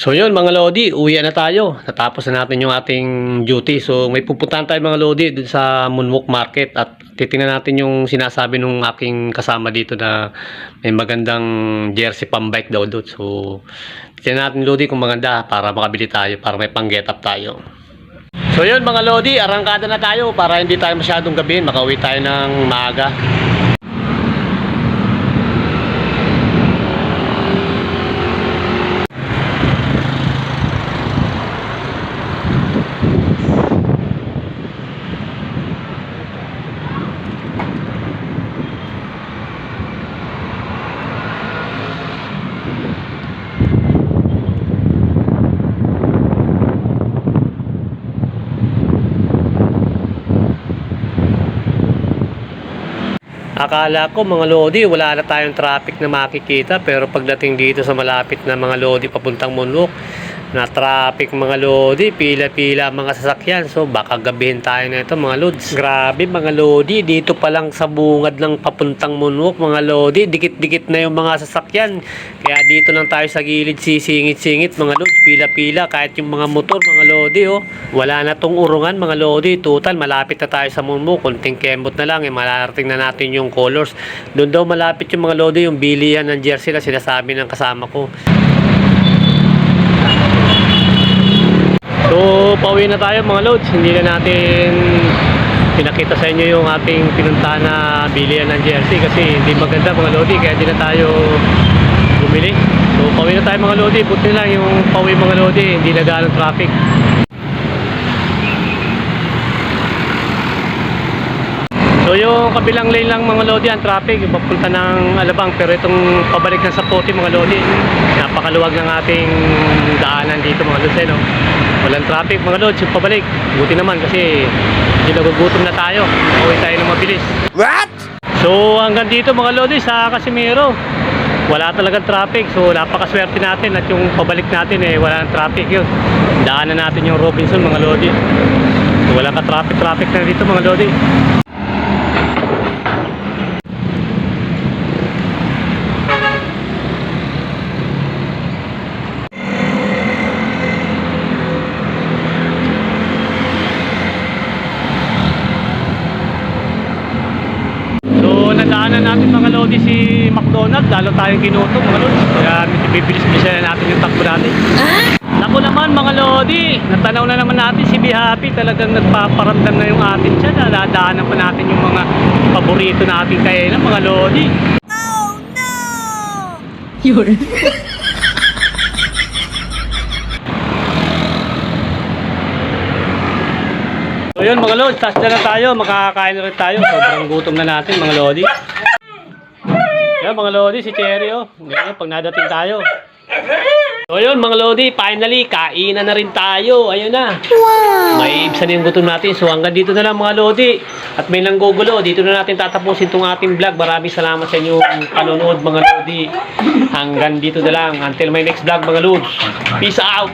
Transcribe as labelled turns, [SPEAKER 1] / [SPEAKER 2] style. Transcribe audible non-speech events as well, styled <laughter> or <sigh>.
[SPEAKER 1] So yun mga Lodi, uwi na tayo. Natapos na natin yung ating duty. So may pupuntahan tayo mga Lodi dun sa Moonwalk Market at titingnan natin yung sinasabi nung aking kasama dito na may magandang jersey pambike daw doon. So titingnan natin Lodi kung maganda para makabili tayo, para may pang get up tayo. So yun mga Lodi, arangkada na tayo para hindi tayo masyadong gabihin. Makauwi tayo ng maaga. Akala ko mga Lodi, wala na tayong traffic na makikita. Pero pagdating dito sa malapit na mga Lodi papuntang Munlok, na traffic mga Lodi, pila-pila mga sasakyan. So baka gabihin tayo na ito mga Lods. Grabe mga Lodi, dito pa lang sa bungad ng papuntang Munlok mga Lodi, dikit-dikit na yung mga sasakyan. Kaya dito lang tayo sa gilid sisingit-singit mga Lods, pila-pila kahit yung mga motor mga Lodi oh. Wala na tong urungan mga Lodi, total malapit na tayo sa Munlok, konting kembot na lang eh, malarating na natin yung colors. Doon daw malapit yung mga Lodi, yung bilihan ng jersey na sinasabi ng kasama ko. So, pauwi na tayo mga loads. Hindi na natin pinakita sa inyo yung ating pinunta na bilihan ng jersey kasi hindi maganda mga lodi kaya hindi na tayo bumili. So, pauwi na tayo mga lodi. Buti lang yung pauwi mga lodi, hindi na galang traffic. So yung kabilang lane lang mga lodi ang traffic, yung papunta ng Alabang pero itong pabalik ng Sapoti mga lodi, napakaluwag ng ating daanan dito mga lodi, no? Walang traffic mga lodi, yung pabalik. Buti naman kasi hindi nagugutom na tayo, uwi tayo ng mabilis.
[SPEAKER 2] What?
[SPEAKER 1] So hanggang dito mga lodi sa Casimiro, wala talagang traffic. So napakaswerte natin at yung pabalik natin eh wala nang traffic yun. Daanan natin yung Robinson mga lodi. So, wala ka traffic traffic na dito mga lodi. So, nadaanan Lodi si McDonald, lalo tayong ginutom mga Lodi. Kaya bibilis-bilis na natin yung takbo natin. Naku naman mga Lodi, natanaw na naman natin si Be Happy, talagang nagpaparamdam na yung atin siya. Nadaanan pa natin yung mga paborito natin kaya ng mga Lodi.
[SPEAKER 3] Yun. <laughs>
[SPEAKER 1] So yun mga Lodi, tas na lang tayo, makakakain na rin tayo. Sobrang gutom na natin mga Lodi. Yan mga Lodi, si Cherry oh. Ngayon, pag nadating tayo. So yun mga Lodi, finally, kainan na rin tayo. Ayun na. May ibsan na yung gutom natin. So hanggang dito na lang mga Lodi. At may nanggugulo. Dito na natin tatapusin itong ating vlog. Maraming salamat sa inyong panonood mga Lodi. Hanggang dito na lang. Until my next vlog mga Lods. Peace out!